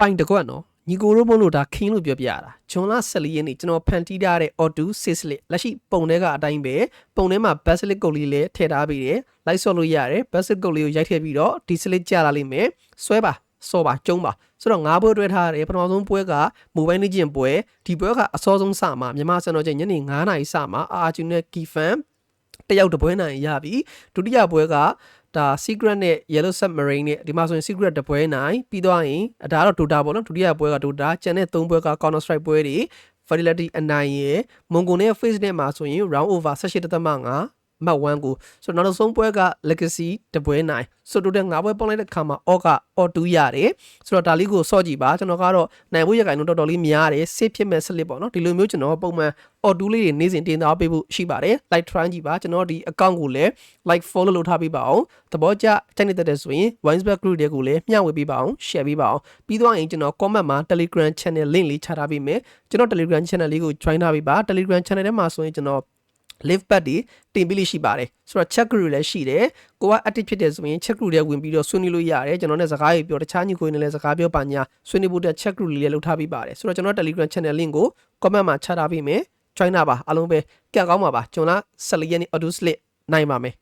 ပိုင်တကွက်နော်ညီကိုရိုးမလို့ဒါခင်းလို့ပြောပြရတာဂျွန်လ14ရက်နေ့ကျွန်တော်ဖန်တီးထားတဲ့ Auto Sislit လက်ရှိပုံထဲကအတိုင်းပဲပုံထဲမှာ Basilic ကုတ်လေးလည်းထည့်ထားပြီးတယ်လိုက်ဆော့လို့ရတယ် Basilic ကုတ်လေးကိုရိုက်ထည့်ပြီးတော့ဒီ Slit ကြာလာလိမ့်မယ်ဆွဲပါစောပါကျုံးပါဆိုတော့ငါးပွဲတွဲထားရတယ်ပထမဆုံးပွဲကမိုဘိုင်းနေကျင်ပွဲဒီပွဲကအစောဆုံးစမှာမြန်မာစံတော်ချိန်ညနေ9:00နာရီစမှာအာဂျူနဲ့ကီဖန်တယောက်တစ်ပွဲနိုင်ရပြီဒုတိယပွဲက ဒါ secret နဲ့ yellow submarine နဲ့ဒီမှာဆိုရင် secret တပွဲနိုင်ပြီးတော့ရင်ဒါကတော့ Dota ပေါ့နော်ဒုတိယပွဲက Dota ကျန်တဲ့၃ပွဲက Counter Strike ပွဲတွေ Fidelity အနိုင်ရယ်မွန်ဂိုနဲ့ Face နဲ့မှာဆိုရင် round over 18.5 မှတ်1ကိုဆိုတော့နောက်ဆုံးပွဲက legacy တပွဲနိုင်ဆိုတော့တဲ့၅ပွဲပေါင်းလိုက်တဲ့ခါမှာအော့ကအော့2ရတယ်ဆိုတော့ဒါလေးကိုစော့ကြည့်ပါကျွန်တော်ကတော့နိုင်ဖို့ရခိုင်တော့တော်တော်လေးများတယ် safe ဖြစ်မဲ့ slip ပေါ့နော်ဒီလိုမျိုးကျွန်တော်ပုံမှန်အော်2လေးတွေနေ့စဉ်တင်သားပေးဖို့ရှိပါတယ် like try ကြည့်ပါကျွန်တော်ဒီ account ကိုလည်း like follow လုပ်ထားပေးပါအောင်သဘောကျတိုက်နေတဲ့တဲ့ဆိုရင် Winesback group တွေကိုလည်းမျှဝေပေးပါအောင် share ပေးပါအောင်ပြီးတော့ရင်ကျွန်တော် comment မှာ Telegram channel link လေးချထားပေးမယ်ကျွန်တော် Telegram channel လေးကို join ထားပေးပါ Telegram channel ထဲမှာဆိုရင်ကျွန်တော် live pad တွေတင်ပေးလို့ရှိပါတယ်ဆိုတော့ check group လည်းရှိတယ်ကိုက active ဖြစ်တယ်ဆိုရင် check group တွေဝင်ပြီးတော့ဆွေးနွေးလို့ရတယ်ကျွန်တော်နဲ့စကားရေးပြောတခြားညီကိုတွေနဲ့လည်းစကားပြောပါညာဆွေးနွေးဖို့အတွက် check group လေးလည်းလုပ်ထားပေးပါတယ်ဆိုတော့ကျွန်တော် Telegram channel link ကို comment မှာချထားပေးမယ် join တာပါအားလုံးပဲကြက်ကောင်းပါပါကျွန်တော်14ရက်နေ့ auto slip နိုင်ပါမယ်